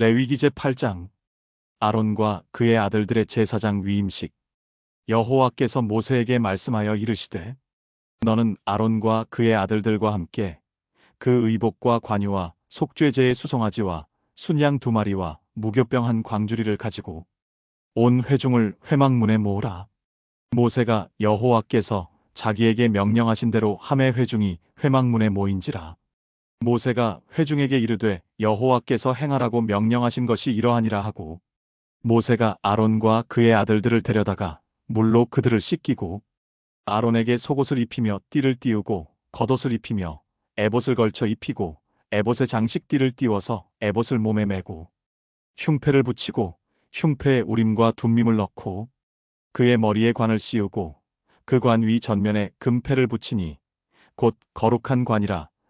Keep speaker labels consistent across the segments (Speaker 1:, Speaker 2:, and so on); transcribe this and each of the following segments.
Speaker 1: 레위기 제 8장 아론과 그의 아들들의 제사장 위임식 여호와께서 모세에게 말씀하여 이르시되 너는 아론과 그의 아들들과 함께 그 의복과 관유와 속죄제의 수송아지와 순양 두 마리와 무교병 한 광주리를 가지고 온 회중을 회막문에 모으라. 모세가 여호와께서 자기에게 명령하신 대로 함의 회중이 회막문에 모인지라. 모세가 회중에게 이르되 여호와께서 행하라고 명령하신 것이 이러하니라 하고 모세가 아론과 그의 아들들을 데려다가 물로 그들을 씻기고 아론에게 속옷을 입히며 띠를 띄우고 겉옷을 입히며 에봇을 걸쳐 입히고 에봇의 장식띠를 띄워서 에봇을 몸에 메고 흉패를 붙이고 흉패에 우림과 둠밈을 넣고 그의 머리에 관을 씌우고 그 관 위 전면에 금패를 붙이니 곧 거룩한 관이라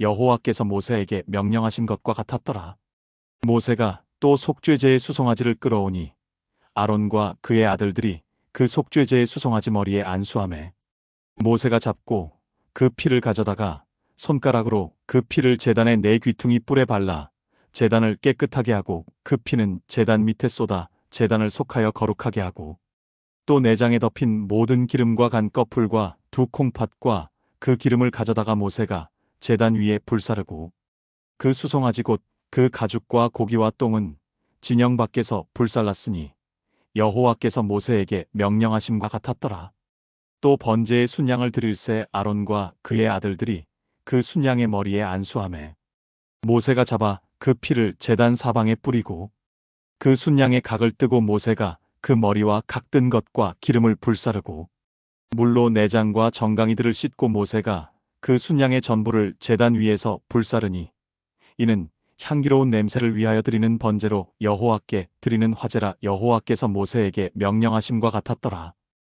Speaker 1: 여호와께서 모세에게 명령하신 것과 같았더라. 모세가 또 속죄제의 수송아지를 끌어오니 아론과 그의 아들들이 그 속죄제의 수송아지 머리에 안수함에 모세가 잡고 그 피를 가져다가 손가락으로 그 피를 제단의 네 귀퉁이 뿔에 발라 제단을 깨끗하게 하고 그 피는 제단 밑에 쏟아 제단을 속하여 거룩하게 하고 또 내장에 덮인 모든 기름과 간 꺼풀과 두 콩팥과 그 기름을 가져다가 모세가 제단 위에 불사르고 그 수송아지 곧 그 가죽과 고기와 똥은 진영 밖에서 불살랐으니 여호와께서 모세에게 명령하심과 같았더라. 또 번제의 순양을 드릴새 아론과 그의 아들들이 그 순양의 머리에 안수함에 모세가 잡아 그 피를 제단 사방에 뿌리고 그 순양의 각을 뜨고 모세가 그 머리와 각 뜬 것과 기름을 불사르고 물로 내장과 정강이들을 씻고 모세가 그 순양의 전부를 제단 위에서 불사르니 이는 향기로운 냄새를 위하여 드리는 번제로 여호와께 드리는 화제라 여호와께서 모세에게 명령하심과 같았더라.